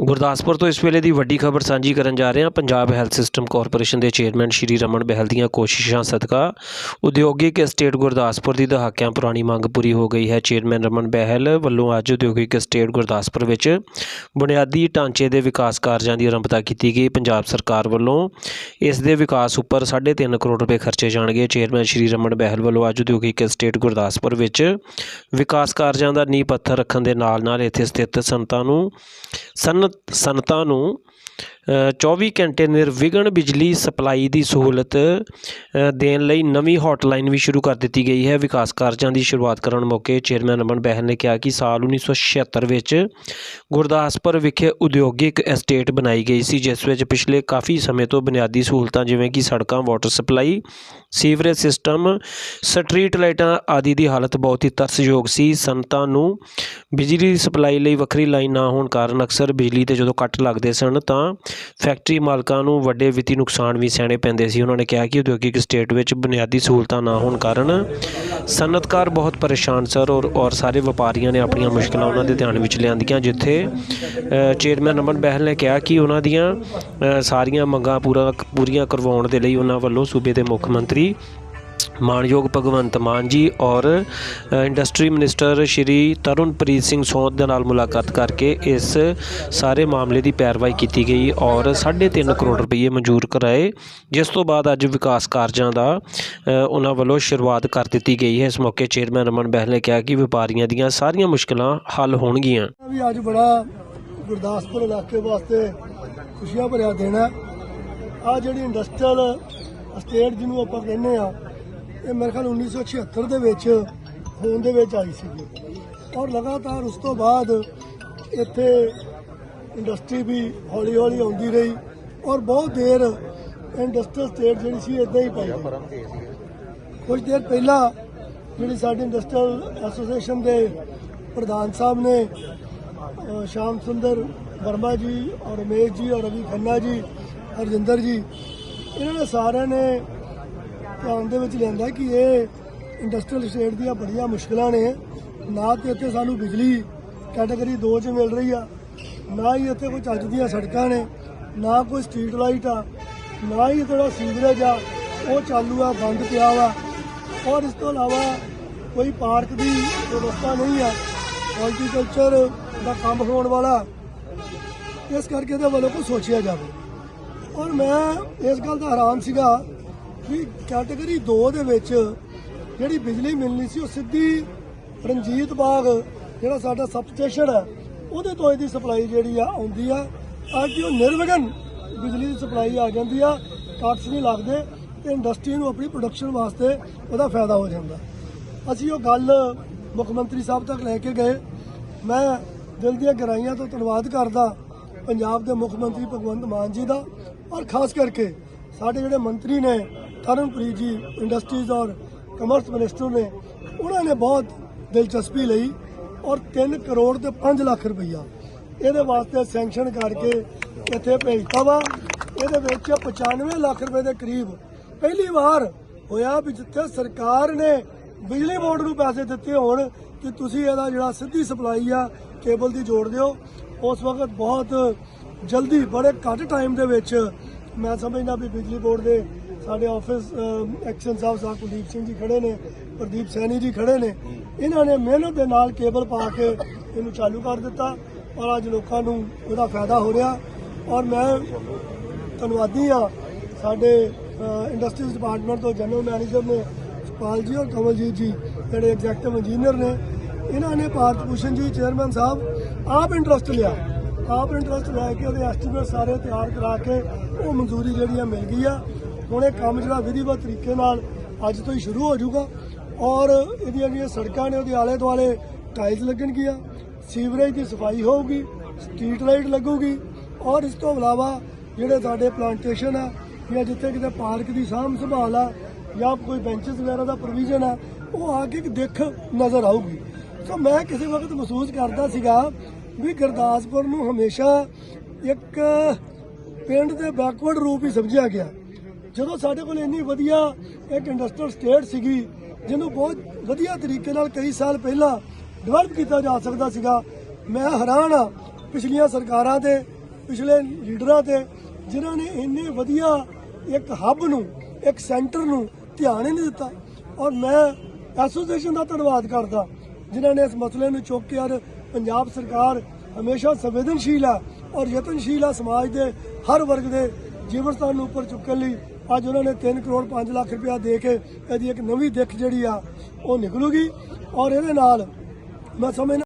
ਗੁਰਦਾਸਪੁਰ ਤੋਂ ਇਸ ਵੇਲੇ ਦੀ ਵੱਡੀ ਖਬਰ ਸਾਂਝੀ ਕਰਨ ਜਾ ਰਹੇ ਹਾਂ ਪੰਜਾਬ ਹੈਲਥ ਸਿਸਟਮ ਕਾਰਪੋਰੇਸ਼ਨ ਦੇ ਚੇਅਰਮੈਨ ਸ਼੍ਰੀ ਰਮਨ ਬਹਿਲ ਦੀਆਂ ਕੋਸ਼ਿਸ਼ਾਂ ਸਦਕਾ। ਉਦਯੋਗਿਕ estate ਗੁਰਦਾਸਪੁਰ ਦੀ ਦਹਾਕਿਆਂ ਪੁਰਾਣੀ ਮੰਗ ਪੂਰੀ ਹੋ ਗਈ ਹੈ। ਚੇਅਰਮੈਨ ਰਮਨ ਬਹਿਲ ਵੱਲੋਂ ਅੱਜ ਉਦਯੋਗਿਕ estate ਗੁਰਦਾਸਪੁਰ ਵਿੱਚ ਬੁਨਿਆਦੀ ਢਾਂਚੇ ਦੇ ਵਿਕਾਸ ਕਾਰਜਾਂ ਦੀ ਆਰੰਭਤਾ ਕੀਤੀ ਗਈ। ਪੰਜਾਬ ਸਰਕਾਰ ਵੱਲੋਂ ਇਸ ਦੇ ਵਿਕਾਸ ਉੱਪਰ 3.5 ਕਰੋੜ ਰੁਪਏ ਖਰਚੇ ਜਾਣਗੇ। ਚੇਅਰਮੈਨ ਸ਼੍ਰੀ ਰਮਨ ਬਹਿਲ ਵੱਲੋਂ ਅੱਜ ਉਦਯੋਗਿਕ estate ਗੁਰਦਾਸਪੁਰ ਵਿੱਚ ਵਿਕਾਸ ਕਾਰਜਾਂ ਦਾ ਨੀਂਹ ਪੱਥਰ ਰੱਖਣ ਦੇ ਨਾਲ ਨਾਲ ਇੱਥੇ ਸਥਿਤ ਸੰਤਾਂ ਨੂੰ ਸਨ ਸਨਤ ਸਨਤਾਂ ਨੂੰ ਅ, 24 ਘੰਟੇ ਨਿਰਵਿਘਨ ਬਿਜਲੀ ਸਪਲਾਈ ਦੀ ਸਹੂਲਤ ਦੇਣ ਲਈ ਨਵੀਂ ਹੌਟਲਾਈਨ ਵੀ ਸ਼ੁਰੂ ਕਰ ਦਿੱਤੀ ਗਈ ਹੈ। ਵਿਕਾਸ ਕਾਰਜਾਂ ਦੀ ਸ਼ੁਰੂਆਤ ਕਰਨ ਮੌਕੇ ਚੇਅਰਮੈਨ ਅਮਨ ਬਹਿਲ ਨੇ ਕਿਹਾ ਕਿ ਸਾਲ 1976 ਵਿੱਚ ਗੁਰਦਾਸਪੁਰ ਵਿਖੇ ਉਦਯੋਗਿਕ ਐਸਟੇਟ ਬਣਾਈ ਗਈ ਸੀ ਜਿਸ ਵਿੱਚ ਪਿਛਲੇ ਕਾਫੀ ਸਮੇਂ ਤੋਂ ਬੁਨਿਆਦੀ ਸਹੂਲਤਾਂ ਜਿਵੇਂ ਕਿ ਸੜਕਾਂ water supply sewerage system street ਲਾਈਟਾਂ ਆਦਿ ਦੀ ਹਾਲਤ ਬਹੁਤ ਹੀ ਤਰਸਯੋਗ ਸੀ। ਸੰਤਾਂ ਨੂੰ ਬਿਜਲੀ ਦੀ ਸਪਲਾਈ ਲਈ ਵੱਖਰੀ ਲਾਈਨ ਨਾ ਹੋਣ ਕਾਰਨ ਅਕਸਰ ਬਿਜਲੀ ਤੇ ਜਦੋਂ ਕੱਟ ਲੱਗਦੇ ਸਨ, ਤਾਂ ਫੈਕਟਰੀ ਮਾਲਕਾਂ ਨੂੰ ਵੱਡੇ ਵਿੱਤੀ ਨੁਕਸਾਨ ਵੀ ਸਹਿਣੇ ਪੈਂਦੇ ਸੀ। ਉਹਨਾਂ ਨੇ ਕਿਹਾ ਕਿ ਉਦਯੋਗਿਕ ਸਟੇਟ ਵਿੱਚ ਬੁਨਿਆਦੀ ਸਹੂਲਤਾਂ ਨਾ ਹੋਣ ਕਾਰਨ ਸਨਅਤਕਾਰ ਬਹੁਤ ਪਰੇਸ਼ਾਨ ਸਰ ਔਰ ਔਰ ਸਾਰੇ ਵਪਾਰੀਆਂ ਨੇ ਆਪਣੀਆਂ ਮੁਸ਼ਕਲਾਂ ਉਹਨਾਂ ਦੇ ਧਿਆਨ ਵਿੱਚ ਲਿਆਂਦੀਆਂ, ਜਿੱਥੇ ਚੇਅਰਮੈਨ ਅਮਨ ਬਹਿਲ ਨੇ ਕਿਹਾ ਕਿ ਉਹਨਾਂ ਦੀਆਂ ਸਾਰੀਆਂ ਮੰਗਾਂ ਪੂਰਾ, ਪੂਰੀਆਂ ਕਰਵਾਉਣ ਦੇ ਲਈ ਉਹਨਾਂ ਵੱਲੋਂ ਸੂਬੇ ਦੇ ਮੁੱਖ ਮੰਤਰੀ ਮਾਨਯੋਗ ਭਗਵੰਤ ਮਾਨ ਜੀ ਔਰ ਇੰਡਸਟਰੀ ਮਿਨਿਸਟਰ ਸ਼੍ਰੀ ਤਰੁਣਪ੍ਰੀਤ ਸਿੰਘ ਸੋਧ ਦੇ ਨਾਲ ਮੁਲਾਕਾਤ ਕਰਕੇ ਇਸ ਸਾਰੇ ਮਾਮਲੇ ਦੀ ਪੈਰਵਾਈ ਕੀਤੀ ਗਈ ਔਰ 3.5 ਕਰੋੜ ਰੁਪਏ ਮਨਜ਼ੂਰ ਕਰਾਏ, ਜਿਸ ਤੋਂ ਬਾਅਦ ਅੱਜ ਵਿਕਾਸ ਕਾਰਜਾਂ ਦਾ ਉਹਨਾਂ ਵੱਲੋਂ ਸ਼ੁਰੂਆਤ ਕਰ ਦਿੱਤੀ ਗਈ ਹੈ। ਇਸ ਮੌਕੇ ਚੇਅਰਮੈਨ ਰਮਨ ਬਹਿਲ ਨੇ ਕਿਹਾ ਕਿ ਵਪਾਰੀਆਂ ਦੀਆਂ ਸਾਰੀਆਂ ਮੁਸ਼ਕਲਾਂ ਹੱਲ ਹੋਣਗੀਆਂ। ਵੀ ਅੱਜ ਬੜਾ ਗੁਰਦਾਸਪੁਰ ਇਲਾਕੇ ਵਾਸਤੇ ਖੁਸ਼ੀਆਂ ਭਰਿਆ ਦਿਨ ਆ ਜਿਹੜੀ ਇੰਡਸਟਰੀਅਲ ਸਟੇਟ ਜਿਹਨੂੰ ਆਪਾਂ ਕਹਿੰਦੇ ਆ ਇਹ ਮੇਰੇ ਖਿਆਲ 1976 ਦੇ ਵਿੱਚ ਹੋਂਦ ਦੇ ਵਿੱਚ ਆਈ ਸੀ ਔਰ ਲਗਾਤਾਰ ਉਸ ਤੋਂ ਬਾਅਦ ਇੱਥੇ ਇੰਡਸਟਰੀ ਵੀ ਹੌਲੀ ਹੌਲੀ ਆਉਂਦੀ ਰਹੀ ਔਰ ਬਹੁਤ ਦੇਰ ਇੰਡਸਟਰੀਅਲ ਸਟੇਟ ਜਿਹੜੀ ਸੀ ਇਦਾਂ ਹੀ ਪਈ ਰਹੀ। ਕੁਝ ਦੇਰ ਪਹਿਲਾਂ ਜਿਹੜੀ ਸਾਡੀ ਇੰਡਸਟਰੀਅਲ ਐਸੋਸੀਏਸ਼ਨ ਦੇ ਪ੍ਰਧਾਨ ਸਾਹਿਬ ਨੇ ਸ਼ਾਮ ਸੁੰਦਰ ਵਰਮਾ ਜੀ ਔਰ ਰਮੇਸ਼ ਜੀ ਔਰ ਰਵੀ ਖੰਨਾ ਜੀ, ਹਰਜਿੰਦਰ ਜੀ, ਇਹਨਾਂ ਨੇ ਸਾਰਿਆਂ ਨੇ ਧਿਆਨ ਦੇ ਵਿੱਚ ਲਿਆਂਦਾ ਕਿ ਇਹ ਇੰਡਸਟਰੀਅਲ ਸਟੇਟ ਦੀਆਂ ਬੜੀਆਂ ਮੁਸ਼ਕਲਾਂ ਨੇ। ਨਾ ਤੇ ਇੱਥੇ ਸਾਨੂੰ ਬਿਜਲੀ ਕੈਟਾਗਰੀ 2 'ਚ ਮਿਲ ਰਹੀ ਆ, ਨਾ ਹੀ ਇੱਥੇ ਕੋਈ ਚੱਜ ਦੀਆਂ ਸੜਕਾਂ ਨੇ, ਨਾ ਕੋਈ ਸਟਰੀਟ ਲਾਈਟ ਆ, ਨਾ ਹੀ ਜਿਹੜਾ ਸੀਵਰੇਜ ਆ, ਉਹ ਚਾਲੂ ਆ, ਬੰਦ ਪਿਆ ਵਾ। ਔਰ ਇਸ ਤੋਂ ਇਲਾਵਾ ਕੋਈ ਪਾਰਕ ਦੀ ਵਿਵਸਥਾ ਨਹੀਂ ਆ ਹਾਰਟੀਕਲਚਰ ਦਾ ਕੰਮ ਹੋਣ ਵਾਲਾ। ਇਸ ਕਰਕੇ ਇਹਦੇ ਵੱਲੋਂ ਕੋਈ ਸੋਚਿਆ ਜਾਵੇ। ਔਰ ਮੈਂ ਇਸ ਗੱਲ ਦਾ ਹੈਰਾਨ ਸੀਗਾ ਵੀ ਕੈਟਾਗਰੀ 2 ਦੇ ਵਿੱਚ ਜਿਹੜੀ ਬਿਜਲੀ ਮਿਲਣੀ ਸੀ ਉਹ ਸਿੱਧੀ ਰਣਜੀਤ ਬਾਗ, ਜਿਹੜਾ ਸਾਡਾ ਸਬ ਸਟੇਸ਼ਨ ਹੈ, ਉਹਦੇ ਤੋਂ ਇਹਦੀ ਸਪਲਾਈ ਜਿਹੜੀ ਆ ਆਉਂਦੀ ਆ। ਅੱਜ ਉਹ ਨਿਰਵਿਘਨ ਬਿਜਲੀ ਦੀ ਸਪਲਾਈ ਆ ਜਾਂਦੀ ਆ ਕੱਟਸ ਨਹੀਂ ਲੱਗਦੇ ਤੇ ਇੰਡਸਟਰੀ ਨੂੰ ਆਪਣੀ ਪ੍ਰੋਡਕਸ਼ਨ ਵਾਸਤੇ ਉਹਦਾ ਫਾਇਦਾ ਹੋ ਜਾਂਦਾ। ਅਸੀਂ ਉਹ ਗੱਲ ਮੁੱਖ ਮੰਤਰੀ ਸਾਹਿਬ ਤੱਕ ਲੈ ਕੇ ਗਏ। ਮੈਂ ਦਿਲ ਦੀਆਂ ਗਹਿਰਾਈਆਂ ਤੋਂ ਧੰਨਵਾਦ ਕਰਦਾ ਪੰਜਾਬ ਦੇ ਮੁੱਖ ਮੰਤਰੀ ਭਗਵੰਤ ਮਾਨ ਜੀ ਦਾ ਔਰ ਖਾਸ ਕਰਕੇ ਸਾਡੇ ਜਿਹੜੇ ਮੰਤਰੀ ਨੇ ਤਰਨਪ੍ਰੀਤ ਜੀ ਇੰਡਸਟਰੀਜ਼ ਔਰ ਕਮਰਸ ਮਿਨਿਸਟਰ ਨੇ, ਉਹਨਾਂ ਨੇ ਬਹੁਤ ਦਿਲਚਸਪੀ ਲਈ ਔਰ 3 ਕਰੋੜ ਤੇ 5 ਲੱਖ ਰੁਪਈਆ। ਇਹਦੇ ਵਾਸਤੇ ਸੈਂਕਸ਼ਨ ਕਰਕੇ ਇੱਥੇ ਭੇਜਤਾ ਵਾ। ਇਹਦੇ ਵਿੱਚ 95 ਲੱਖ ਰੁਪਏ ਦੇ ਕਰੀਬ ਪਹਿਲੀ ਵਾਰ ਹੋਇਆ ਵੀ ਜਿੱਥੇ ਸਰਕਾਰ ਨੇ ਬਿਜਲੀ ਬੋਰਡ ਨੂੰ ਪੈਸੇ ਦਿੱਤੇ ਹੋਣ ਕਿ ਤੁਸੀਂ ਇਹਦਾ ਜਿਹੜਾ ਸਿੱਧੀ ਸਪਲਾਈ ਆ, ਕੇਬਲ ਦੀ ਜੋੜ ਦਿਓ। ਉਸ ਵਕਤ ਬਹੁਤ ਜਲਦੀ, ਬੜੇ ਘੱਟ ਟਾਈਮ ਦੇ ਵਿੱਚ ਮੈਂ ਸਮਝਦਾ ਵੀ ਬਿਜਲੀ ਬੋਰਡ ਦੇ ਸਾਡੇ ਆਫਿਸ ਐਕਸ਼ਨ ਸਾਹਿਬ ਸਾਹਿਬ ਕੁਲਦੀਪ ਸਿੰਘ ਜੀ ਖੜੇ ਨੇ, ਪ੍ਰਦੀਪ ਸੈਣੀ ਜੀ ਖੜੇ ਨੇ। ਇਹਨਾਂ ਨੇ ਮਿਹਨਤ ਦੇ ਨਾਲ ਕੇਬਲ ਪਾ ਕੇ ਇਹਨੂੰ ਚਾਲੂ ਕਰ ਦਿੱਤਾ ਔਰ ਅੱਜ ਲੋਕਾਂ ਨੂੰ ਉਹਦਾ ਫਾਇਦਾ ਹੋ ਰਿਹਾ। ਔਰ ਮੈਂ ਧੰਨਵਾਦੀ ਆ ਸਾਡੇ ਇੰਡਸਟਰੀਜ਼ ਡਿਪਾਰਟਮੈਂਟ ਤੋਂ ਜਨਰਲ ਮੈਨੇਜਰ ਨੇ ਸੁਪਾਲ ਜੀ ਔਰ ਕਮਲਜੀਤ ਜੀ, ਜਿਹੜੇ ਐਗਜ਼ੈਕਟਿਵ ਇੰਜੀਨੀਅਰ ਨੇ। ਇਹਨਾਂ ਨੇ ਭਾਰਤ ਭੂਸ਼ਣ ਜੀ ਚੇਅਰਮੈਨ ਸਾਹਿਬ, ਆਪ ਇੰਟਰਸਟ ਲਿਆ। ਆਪ ਇੰਟਰਸਟ ਲੈ ਕੇ ਉਹਦੇ ਐਸਟੀਮੇਟ ਸਾਰੇ ਤਿਆਰ ਕਰਾ ਕੇ ਉਹ ਮਨਜ਼ੂਰੀ ਜਿਹੜੀ ਆ ਮਿਲ ਗਈ ਆ। ਹੁਣ ਇਹ ਕੰਮ ਜਿਹੜਾ ਵਿਧੀਵਤ ਤਰੀਕੇ ਨਾਲ ਅੱਜ ਤੋਂ ਹੀ ਸ਼ੁਰੂ ਹੋ ਜਾਊਗਾ। ਔਰ ਇਹਦੀਆਂ ਜਿਹੜੀਆਂ ਸੜਕਾਂ ਨੇ, ਉਹਦੇ ਆਲੇ ਦੁਆਲੇ ਟਾਈਲਸ ਲੱਗਣਗੀਆਂ ਸੀਵਰੇਜ ਦੀ ਸਫ਼ਾਈ ਹੋਊਗੀ ਸਟਰੀਟ ਲਾਈਟ ਲੱਗੂਗੀ। ਔਰ ਇਸ ਤੋਂ ਇਲਾਵਾ ਜਿਹੜੇ ਸਾਡੇ ਪਲਾਂਟੇਸ਼ਨ ਆ, ਜਾਂ ਜਿੱਥੇ ਕਿਤੇ ਪਾਰਕ ਦੀ ਸਾਂਭ ਸੰਭਾਲ ਆ, ਜਾਂ ਕੋਈ ਬੈਂਚਸ ਵਗੈਰਾ ਦਾ ਪ੍ਰੋਵੀਜ਼ਨ ਆ, ਉਹ ਆ ਕੇ ਇੱਕ ਦਿੱਖ ਨਜ਼ਰ ਆਊਗੀ। ਸੋ ਮੈਂ ਕਿਸੇ ਵਕਤ ਮਹਿਸੂਸ ਕਰਦਾ ਸੀਗਾ ਵੀ ਗੁਰਦਾਸਪੁਰ ਨੂੰ ਹਮੇਸ਼ਾ ਇੱਕ ਪਿੰਡ ਦੇ ਬੈਕਵਰਡ ਰੂਪ ਹੀ ਸਮਝਿਆ ਗਿਆ। ਜਦੋਂ ਸਾਡੇ ਕੋਲ ਇੰਨੀ ਵਧੀਆ ਇੱਕ ਇੰਡਸਟਰੀਅਲ ਸਟੇਟ ਸੀਗੀ, ਜਿਹਨੂੰ ਬਹੁਤ ਵਧੀਆ ਤਰੀਕੇ ਨਾਲ ਕਈ ਸਾਲ ਪਹਿਲਾਂ ਡਿਵੈਲਪ ਕੀਤਾ ਜਾ ਸਕਦਾ ਸੀਗਾ, ਮੈਂ ਹੈਰਾਨ ਆ ਪਿਛਲੀਆਂ ਸਰਕਾਰਾਂ ਤੇ, ਪਿਛਲੇ ਲੀਡਰਾਂ ਤੇ, ਜਿਨ੍ਹਾਂ ਨੇ ਇੰਨੇ ਵਧੀਆ ਇੱਕ ਹੱਬ ਨੂੰ, ਇੱਕ ਸੈਂਟਰ ਨੂੰ ਧਿਆਨ ਹੀ ਨਹੀਂ ਦਿੱਤਾ। ਔਰ ਮੈਂ ਐਸੋਸੀਏਸ਼ਨ ਦਾ ਧੰਨਵਾਦ ਕਰਦਾ, ਜਿਨ੍ਹਾਂ ਨੇ ਇਸ ਮਸਲੇ ਨੂੰ ਚੁੱਕ ਕੇ ਔਰ ਪੰਜਾਬ ਸਰਕਾਰ ਹਮੇਸ਼ਾ ਸੰਵੇਦਨਸ਼ੀਲ ਹੈ ਔਰ ਯਤਨਸ਼ੀਲ ਹੈ ਸਮਾਜ ਦੇ ਹਰ ਵਰਗ ਦੇ ਜੀਵਨ ਸਥਾਨ ਨੂੰ ਉੱਪਰ ਚੁੱਕਣ ਲਈ। ਅੱਜ ਉਹਨਾਂ ਨੇ 3 ਕਰੋੜ 5 ਲੱਖ ਰੁਪਇਆ ਦੇ ਕੇ ਇਹਦੀ ਇੱਕ ਨਵੀਂ ਦਿੱਖ ਜਿਹੜੀ ਆ, ਉਹ ਨਿਕਲੂਗੀ। ਔਰ ਇਹਦੇ ਨਾਲ ਮੈਂ ਸਮਝਦਾ